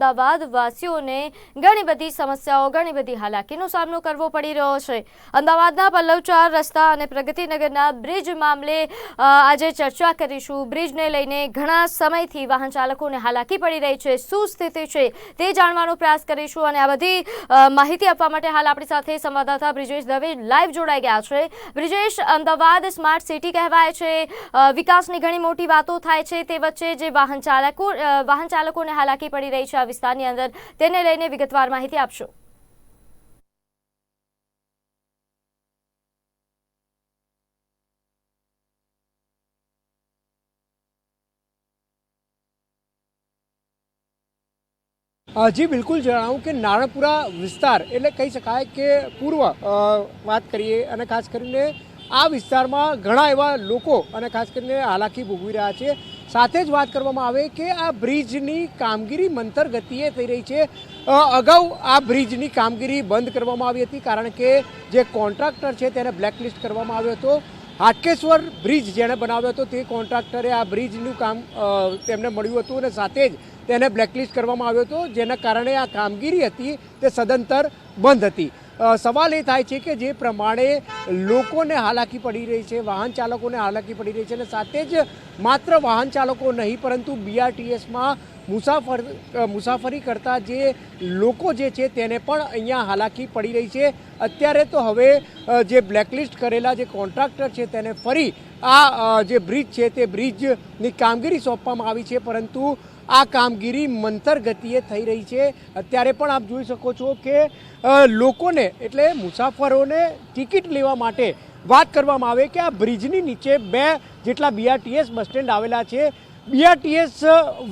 અમદાવાદ વાસીઓને ઘણી બધી સમસ્યાઓ, ઘણી બધી હાલાકીનો સામનો કરવો પડી રહ્યો છે. અમદાવાદના પલ્લવ રસ્તા અને પ્રગતિનગરના બ્રિજ મામલે આજે ચર્ચા કરીશું. બ્રિજને લઈને ઘણા સમયથી વાહન ચાલકોને હાલાકી પડી રહી છે. શું સ્થિતિ છે તે જાણવાનો પ્રયાસ કરીશું અને આ બધી માહિતી આપવા માટે હાલ આપણી સાથે સંવાદદાતા બ્રિજેશ દવે લાઈવ જોડાઈ ગયા છે. બ્રિજેશ, અમદાવાદ સ્માર્ટ સિટી કહેવાય છે. વિકાસની ઘણી મોટી વાતો થાય છે તે વચ્ચે જે વાહન ચાલકો વાહન ચાલકોને હાલાકી પડી રહી છે વિસ્તારની અંદર તેને લઈને વિગતવાર માહિતી આપશો. જી, બિલકુલ જણાવું કે નારણપુરા વિસ્તાર, એટલે કહી શકાય કે પૂર્વ વાત કરીએ અને ખાસ કરીને આ વિસ્તારમાં ઘણા એવા લોકો અને ખાસ કરીને હાલાકી ભોગવી રહ્યા છે. સાથે જ વાત કરવામાં આવે કે આ બ્રિજની કામગીરી મંતર ગતિએ થઈ રહી છે. અગાઉ આ બ્રિજની કામગીરી બંધ કરવામાં આવી હતી કારણ કે જે કોન્ટ્રાક્ટર છે તેને બ્લેકલિસ્ટ કરવામાં આવ્યો હતો. હાટકેશ્વર બ્રિજ જેણે બનાવ્યો હતો તે કોન્ટ્રાક્ટરે આ બ્રિજનું કામ તેમને મળ્યું હતું અને સાથે જ તેને બ્લેકલિસ્ટ કરવામાં આવ્યો હતો. જેના કારણે આ કામગીરી હતી, તે સદંતર બંધ હતી. સવાલ એ થાય છે કે જે પ્રમાણે લોકોને હાલાકી પડી રહી છે, વાહન ચાલકોને હાલાકી પડી રહી છે અને સાથે જ માત્ર વાહન ચાલકો નહીં, પરંતુ બીઆરટીએસમાં મુસાફર મુસાફરી કરતા જે લોકો જે છે તેને પણ અહીંયા હાલાકી પડી રહી છે. અત્યારે તો હવે જે બ્લેકલિસ્ટ કરેલા જે કોન્ટ્રાક્ટર છે તેને ફરી આ જે બ્રિજ છે તે બ્રિજની કામગીરી સોંપવામાં આવી છે, પરંતુ આ કામગીરી મંતર ગતિએ થઈ રહી છે. અત્યારે પણ આપ જોઈ શકો છો કે લોકોને એટલે મુસાફરોને ટિકિટ લેવા માટે વાત કરવામાં આવે કે આ બ્રિજની નીચે બે જેટલા બીઆરટીએસ બસ સ્ટેન્ડ આવેલા છે. બીઆરટીએસ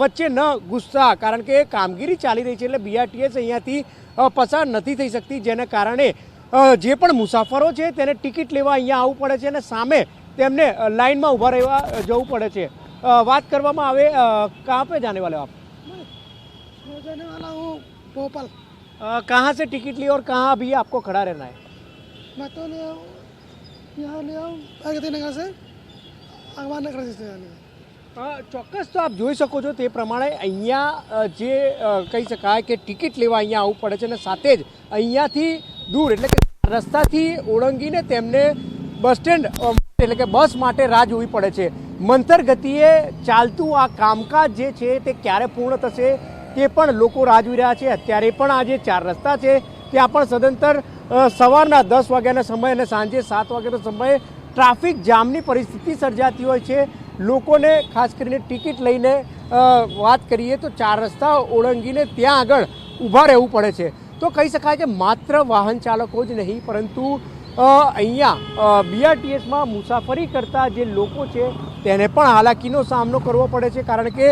વચ્ચે ન ઘૂસતા, કારણ કે કામગીરી ચાલી રહી છે એટલે બીઆરટીએસ અહીંયાથી પસાર નથી થઈ શકતી. જેના કારણે જે પણ મુસાફરો છે તેને ટિકિટ લેવા અહીંયા આવવું પડે છે અને સામે તેમને લાઇનમાં ઊભા રહેવા જવું પડે છે. વાત કરવામાં આવે कहाँ પે जाने वाले आप मैं जाने वाला हूँ भोपाल। कहाँ से टिकट ली और कहाँ अभी आपको खड़ा रहना है मैं तो ले यहाँ ले आऊँ प्रगति नगर से ભગવાન નગર છે ચોક્કસ તો આપ જોઈ શકો છો તે પ્રમાણે અહીંયા જે કહી શકાય કે ટિકિટ લેવા અહીંયા આવવું પડે છે અને સાથે જ અહીંયાથી દૂર એટલે કે રસ્તાથી ઓળંગીને તેમને બસ સ્ટેન્ડ એટલે કે બસ માટે રાહ જોવી પડે છે. મંતર ગતિએ ચાલતું આ કામકાજ જે છે તે ક્યારે પૂર્ણ થશે તે પણ લોકો રાહ જોઈ રહ્યા છે. અત્યારે પણ આ જે ચાર રસ્તા છે, ત્યાં પણ સદંતર સવારના દસ વાગ્યાના સમય અને સાંજે સાત વાગ્યાના સમયે ટ્રાફિક જામની પરિસ્થિતિ સર્જાતી હોય છે. લોકોને, ખાસ કરીને ટિકિટ લઈને વાત કરીએ તો ચાર રસ્તા ઓળંગીને ત્યાં આગળ ઊભા રહેવું પડે છે. તો કહી શકાય કે માત્ર વાહન ચાલકો જ નહીં, પરંતુ અહીંયા બીઆરટીએસમાં મુસાફરી કરતા જે લોકો છે તેને પણ હાલાકીનો સામનો કરવો પડે છે, કારણ કે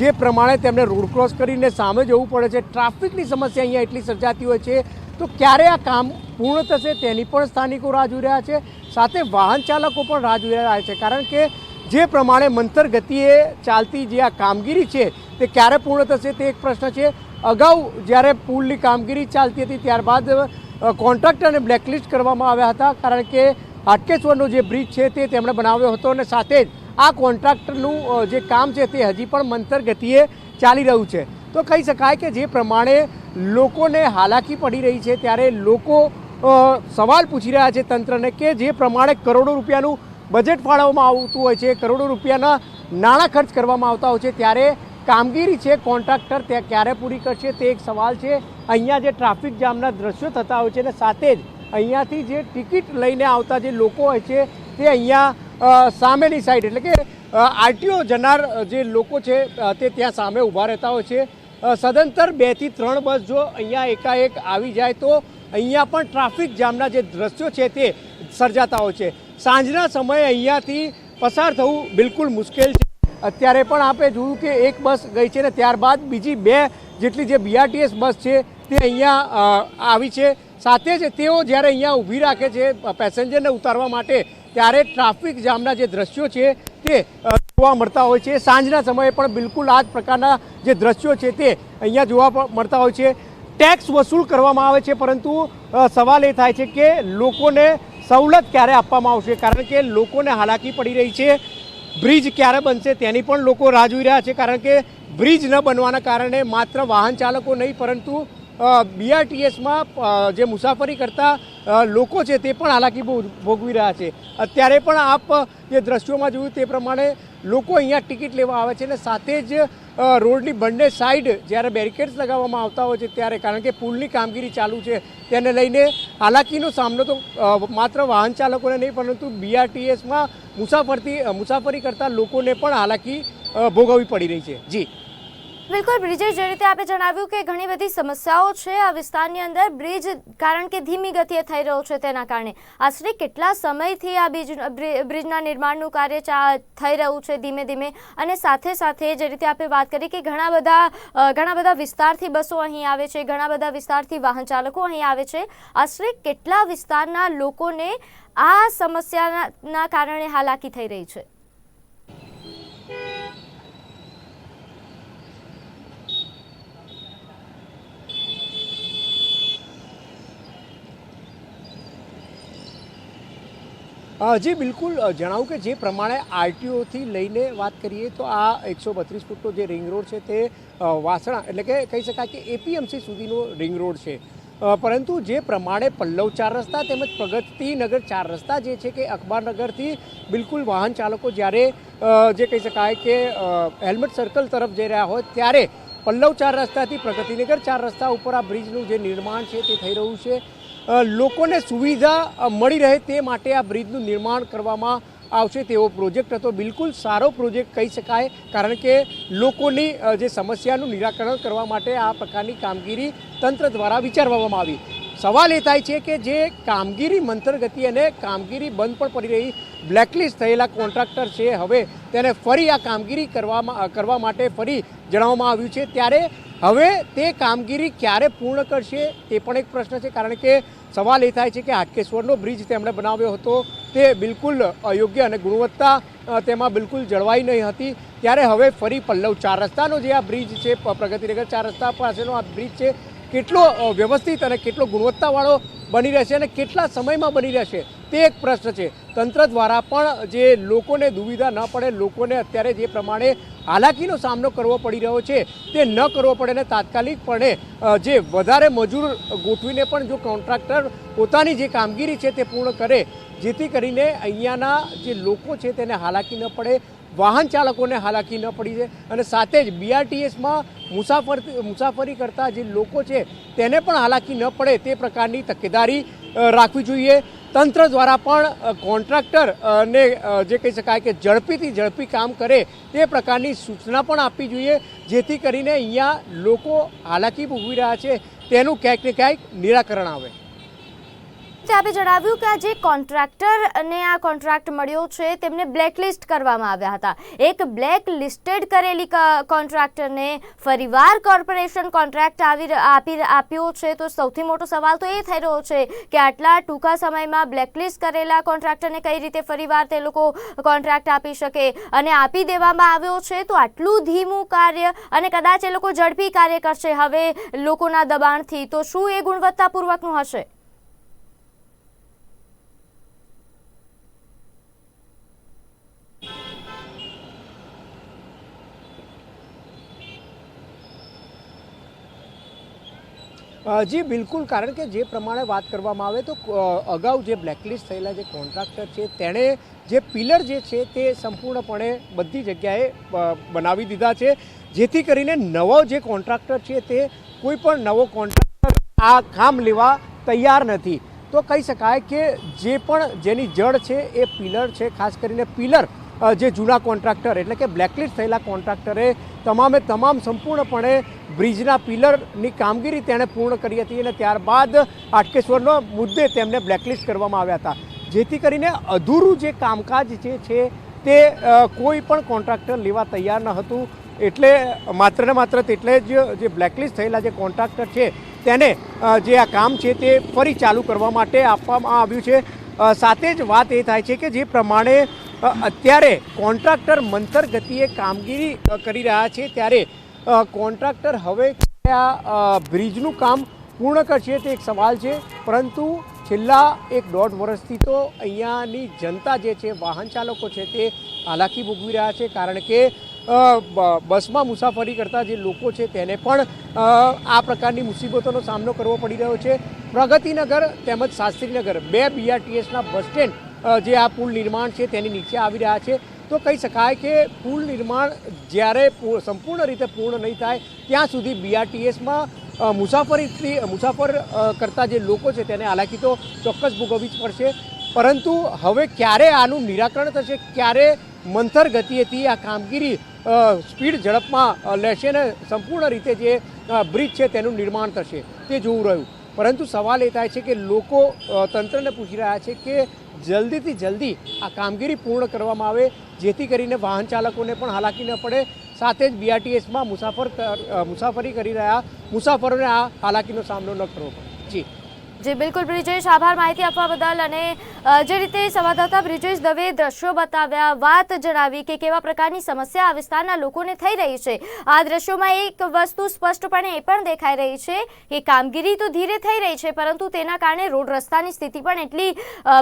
જે પ્રમાણે તેમને રોડ ક્રોસ કરીને સામે જવું પડે છે, ટ્રાફિકની સમસ્યા અહીંયા એટલી સર્જાતી હોય છે, તો ક્યારે આ કામ પૂર્ણ થશે તેની પણ સ્થાનિકો રાહ જોઈ રહ્યા છે, સાથે વાહન ચાલકો પણ રાહ જોઈ રહ્યા છે, કારણ કે જે પ્રમાણે મંતર ગતિએ ચાલતી જે આ કામગીરી છે, તે ક્યારે પૂર્ણ થશે તે એક પ્રશ્ન છે. અગાઉ જ્યારે પુલની કામગીરી ચાલતી હતી, ત્યારબાદ કોન્ટ્રાક્ટરને બ્લેકલિસ્ટ કરવામાં આવ્યા હતા, કારણ કે હાટકેશ્વરનો જે બ્રિજ છે તે તેમણે બનાવ્યો હતો અને સાથે જ આ કોન્ટ્રાક્ટરનું જે કામ છે તે હજી પણ મંતર ગતિએ ચાલી રહ્યું છે. તો કહી શકાય કે જે પ્રમાણે લોકોને હાલાકી પડી રહી છે ત્યારે લોકો સવાલ પૂછી રહ્યા છે તંત્રને કે જે પ્રમાણે કરોડો રૂપિયાનું બજેટ ફાળવવામાં આવતું હોય છે, કરોડો રૂપિયાના નાણાં ખર્ચ કરવામાં આવતા હોય છે, ત્યારે કામગીરી છે કોન્ટ્રાક્ટર તે ક્યારે પૂરી કરશે તે એક સવાલ છે. અહીંયા જે ટ્રાફિક જામના દ્રશ્યો થતા હોય છે અને સાથે જ અહીંયાથી જે ટિકિટ લઈને આવતા જે લોકો હોય છે તે અહીંયા સામેની સાઈડ એટલે કે આરટીઓ જનાર જે લોકો છે તે ત્યાં સામે ઊભા રહેતા હોય છે. સદંતર બેથી ત્રણ બસ જો અહીંયા એકાએક આવી જાય તો અહીંયા પણ ટ્રાફિક જામના જે દ્રશ્યો છે તે સર્જાતા હોય છે. સાંજના સમયે અહીંયાથી પસાર થવું બિલકુલ મુશ્કેલ છે. અત્યારે પણ આપણે જોયું કે એક બસ ગઈ છે ને ત્યારબાદ બીજી બે જેટલી જે બીઆરટીએસ બસ છે તે અહીંયા આવી છે. સાથે જ તેઓ જ્યારે અહીંયા ઊભી રાખે છે પેસેન્જરને ઉતારવા માટે ત્યારે ટ્રાફિક જામના જે દ્રશ્યો છે તે જોવા મળતા હોય છે. સાંજના સમયે પણ બિલકુલ આ જ પ્રકારના જે દ્રશ્યો છે તે અહીંયા જોવા મળતા હોય છે. ટેક્સ વસૂલ કરવામાં આવે છે, પરંતુ સવાલ એ થાય છે કે લોકોને સવલત ક્યારે આપવામાં આવશે? કારણ કે લોકોને હાલાકી પડી રહી છે. બ્રિજ ક્યારે બનશે તેની પણ લોકો રાહ જોઈ રહ્યા છે. કારણ કે બ્રિજ ન બનવાના કારણે માત્ર વાહન ચાલકો નહીં, પરંતુ બીઆરટીએસમાં જે મુસાફરી કરતા લોકો છે તે પણ હાલાકી ભોગ- ભોગવી રહ્યા છે. અત્યારે પણ આપ જે દ્રશ્યોમાં જોયું તે પ્રમાણે લોકો અહીંયા ટિકિટ લેવા આવે છે અને સાથે જ રોડની બંને સાઈડ જ્યારે બેરિકેડ્સ લગાવવામાં આવતા હોય છે ત્યારે, કારણ કે પુલની કામગીરી ચાલુ છે, તેને લઈને હાલાકીનો સામનો તો માત્ર વાહન ચાલકોને નહીં, પરંતુ બીઆરટીએસમાં મુસાફરતી મુસાફરી કરતા લોકોને પણ હાલાકી ભોગવવી પડી રહી છે. જી. બિલકુલ, બ્રિજેશ, જે રીતે આપે જણાવ્યું કે ઘણી બધી સમસ્યાઓ છે આ વિસ્તારની અંદર, બ્રિજ કારણ કે ધીમી ગતિએ થઈ રહ્યો છે તેના કારણે. આશરે કેટલા સમયથી આ બ્રિજ બ્રિજના નિર્માણનું કાર્ય થઈ રહ્યું છે ધીમે ધીમે? અને સાથે સાથે જે રીતે આપણે વાત કરી કે ઘણા બધા ઘણા બધા વિસ્તારથી બસો અહીં આવે છે, ઘણા બધા વિસ્તારથી વાહન ચાલકો અહીં આવે છે. આશરે કેટલા વિસ્તારના લોકોને આ સમસ્યાના કારણે હાલાકી થઈ રહી છે? જી, બિલકુલ. જણાવું કે જે પ્રમાણે આરટીઓથી લઈને વાત કરીએ તો આ એકસો બત્રીસ ફૂટનો જે રિંગ રોડ છે તે વાસણા એટલે કે કહી શકાય કે એપીએમસી સુધીનો રિંગ રોડ છે. પરંતુ જે પ્રમાણે પલ્લવ ચાર રસ્તા તેમજ પ્રગતિનગર ચાર રસ્તા જે છે કે અખબારનગરથી બિલકુલ વાહન ચાલકો જ્યારે જે કહી શકાય કે હેલ્મેટ સર્કલ તરફ જઈ રહ્યા હોય ત્યારે પલ્લવ ચાર રસ્તાથી પ્રગતિનગર ચાર રસ્તા ઉપર આ બ્રિજનું જે નિર્માણ છે તે થઈ રહ્યું છે. લોકોને સુવિધા મળી રહે તે માટે આ બ્રિજનું નિર્માણ કરવામાં આવશે તેવો પ્રોજેક્ટ હતો. બિલકુલ સારો પ્રોજેક્ટ કહી શકાય, કારણ કે લોકોની જે સમસ્યાનું નિરાકરણ કરવા માટે આ પ્રકારની કામગીરી તંત્ર દ્વારા વિચારવામાં આવી. સવાલ એ થાય છે કે જે કામગીરી મંથરગતિ અને કામગીરી બંધ પણ પડી રહી, બ્લેકલિસ્ટ થયેલા કોન્ટ્રાક્ટર છે. હવે તેને ફરી આ કામગીરી કરવામાં કરવા માટે ફરી જણાવવામાં આવ્યું છે. ત્યારે હવે તે કામગીરી ક્યારે પૂર્ણ કરશે તે પણ એક પ્રશ્ન છે, કારણ કે સવાલ એ થાય છે કે હાટકેશ્વરનો બ્રિજ તેમણે બનાવ્યો હતો તે બિલકુલ અયોગ્ય અને ગુણવત્તા તેમાં બિલકુલ જળવાઈ નહીં હતી. ત્યારે હવે ફરી પલ્લવ ચાર રસ્તાનો જે આ બ્રિજ છે પ્રગતિનગર ચાર રસ્તા પાસેનો આ બ્રિજ છે, કેટલો વ્યવસ્થિત અને કેટલો ગુણવત્તાવાળો બની રહેશે અને કેટલા સમયમાં બની રહેશે તે એક પ્રશ્ન છે. તંત્ર દ્વારા પણ જે લોકોને દુવિધા ન પડે, લોકોને અત્યારે જે પ્રમાણે હાલાકીનો સામનો કરવો પડી રહ્યો છે તે ન કરવો પડે અને તાત્કાલિકપણે જે વધારે મજૂર ગોઠવીને પણ જો કોન્ટ્રાક્ટર પોતાની જે કામગીરી છે તે પૂર્ણ કરે, જેથી કરીને અહીંયાના જે લોકો છે તેને હાલાકી ન પડે વાહન ચાલકોને હાલાકી ન પડી છે અને સાથે જ બીઆરટીએસમાં મુસાફર મુસાફરી કરતા જે લોકો છે, તેને પણ હાલાકી ન પડે તે પ્રકારની તકેદારી રાખવી જોઈએ. તંત્ર દ્વારા પણ કોન્ટ્રાક્ટર ને જે કહી શકાય કે ઝડપીથી ઝડપી કામ કરે તે પ્રકારની સૂચના પણ આપવી જોઈએ, જેથી કરીને અહીંયા લોકો હાલાકી ભોગવી રહ્યા છે. તેનું ક્યાંક ને ક્યાંક નિરાકરણ આવે. આપે જણાવ્યું કે આ જે કોન્ટ્રાક્ટર અને આ કોન્ટ્રાક્ટ મળ્યો છે, તેમને બ્લેકલિસ્ટ કરવામાં આવ્યા હતા. એક બ્લેક લિસ્ટેડ કરેલી કોન્ટ્રાક્ટરને ફરીવાર કોર્પોરેશન કોન્ટ્રાક્ટ આવી આપી આપ્યો છે. તો સૌથી મોટો સવાલ તો એ થઈ રહ્યો છે કે આટલા ટૂંકા સમયમાં બ્લેકલિસ્ટ કરેલા કોન્ટ્રાક્ટરને કઈ રીતે ફરીવાર તે લોકો કોન્ટ્રાક્ટ આપી શકે અને આપી દેવામાં આવ્યો છે? તો આટલું ધીમું કાર્ય અને કદાચ એ લોકો ઝડપી કાર્ય કરશે, હવે લોકોના દબાણથી, તો શું એ ગુણવત્તાપૂર્વકનું હશે? જી, બિલકુલ. કારણ કે જે પ્રમાણે વાત કરવામાં આવે તો અગાઉ જે બ્લેકલિસ્ટ થયેલા જે કોન્ટ્રાક્ટર છે, તેણે જે પિલર જે છે, તે સંપૂર્ણપણે બધી જગ્યાએ બનાવી દીધા છે. જેથી કરીને નવો જે કોન્ટ્રાક્ટર છે, તે કોઈ પણ નવો કોન્ટ્રાક્ટર આ કામ લેવા તૈયાર નથી. તો કહી શકાય કે જે પણ જેની જડ છે, એ પિલર છે. ખાસ કરીને પિલર જે જૂના કોન્ટ્રાક્ટર એટલે કે બ્લેકલિસ્ટ થયેલા કોન્ટ્રાક્ટરે તમામે તમામ સંપૂર્ણપણે બ્રિજના પિલરની કામગીરી તેણે પૂર્ણ કરી હતી અને ત્યારબાદ આટકેશ્વરનો મુદ્દે તેમને બ્લેકલિસ્ટ કરવામાં આવ્યા હતા. જેથી કરીને અધૂરું જે કામકાજ જે છે તે કોઈ પણ કોન્ટ્રાક્ટર લેવા તૈયાર ન હતું. એટલે માત્ર ને માત્ર તેટલે જ જે બ્લેકલિસ્ટ થયેલા જે કોન્ટ્રાક્ટર છે તેને જે આ કામ છે તે ફરી ચાલુ કરવા માટે આપવામાં આવ્યું છે. સાથે જ વાત એ થાય છે કે જે પ્રમાણે અત્યારે કોન્ટ્રાક્ટર મંથર ગતિએ કામગીરી કરી રહ્યા છે ત્યારે કોન્ટ્રાક્ટર હવે આ બ્રિજનું કામ પૂર્ણ કરશે તે એક સવાલ છે. પરંતુ છેલ્લા એક દોઢ વર્ષથી તો અહીંયાની જનતા જે છે, વાહન ચાલકો છે તે હાલાકી ભોગવી રહ્યા છે. કારણ કે બસમાં મુસાફરી કરતા જે લોકો છે તેને પણ આ પ્રકારની મુસીબતોનો સામનો કરવો પડી રહ્યો છે. પ્રગતિનગર તેમજ શાસ્ત્રીનગર બે બીઆરટીએસના બસ સ્ટેન્ડ જે આ પુલ નિર્માણ છે તેની નીચે આવી રહ્યા છે. તો કહી શકાય કે પુલ નિર્માણ જ્યારે સંપૂર્ણ રીતે પૂર્ણ નહીં થાય, ત્યાં સુધી બીઆરટીએસમાં મુસાફરીથી, મુસાફર કરતા જે લોકો છે તેને હાલાકી તો ચોક્કસ ભોગવવી જ પડશે. પરંતુ હવે ક્યારે આનું નિરાકરણ થશે, ક્યારે મંથર ગતિએથી આ કામગીરી સ્પીડ ઝડપમાં લેશે ને સંપૂર્ણ રીતે જે બ્રિજ છે તેનું નિર્માણ થશે, તે જોવું રહ્યું. પરંતુ સવાલ એ થાય છે કે લોકો તંત્રને પૂછી રહ્યા છે કે જલ્દીથી જલ્દી આ કામગીરી પૂર્ણ કરવામાં આવે, જેથી કરીને વાહન ચાલકોને પણ હાલાકી ન પડે. સાથે જ બીઆરટીએસમાં મુસાફર મુસાફરી કરી રહ્યા, મુસાફરોને આ હાલાકીનો સામનો ન કરવો પડે. જી. જી, બિલકુલ, બ્રિજેશ, આભાર માહિતી આપવા બદલ અને જે રીતે સંવાદદાતા બ્રિજેશ દવે દ્રશ્યો બતાવ્યા, વાત જણાવી કે કેવા પ્રકારની સમસ્યા આ વિસ્તારના લોકોને થઈ રહી છે. આ દ્રશ્યોમાં એક વસ્તુ સ્પષ્ટપણે એ પણ દેખાઈ રહી છે કે કામગીરી તો ધીરે થઈ રહી છે, પરંતુ તેના કારણે રોડ રસ્તાની સ્થિતિ પણ એટલી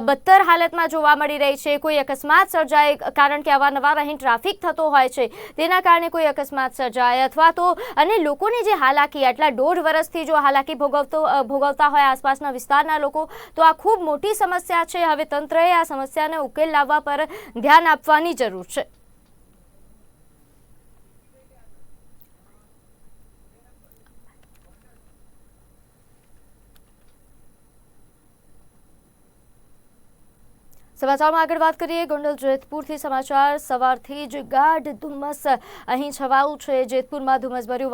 બદતર હાલતમાં જોવા મળી રહી છે. કોઈ અકસ્માત સર્જાય, કારણ કે અવારનવાર અહીં ટ્રાફિક થતો હોય છે, તેના કારણે કોઈ અકસ્માત સર્જાય અથવા તો અને લોકોની જે હાલાકી, આટલા દોઢ વર્ષથી જો હાલાકી ભોગવતો ભોગવતા હોય આસપાસના વિસ્તારના લોકો, તો આ ખૂબ મોટી સમસ્યા છે. હવે તંત્રએ આ સમસ્યાને ઉકેલ લાવવા પર ધ્યાન આપવાની જરૂર છે. સમાચારમાં આગળ વાત કરીએ, ગોંડલ જેતપુરથી સમાચાર. સવારથી જ ગાઢ ધુમ્મસ અહીં છવાયું છે. જેતપુરમાં ધુમ્મસભર્યું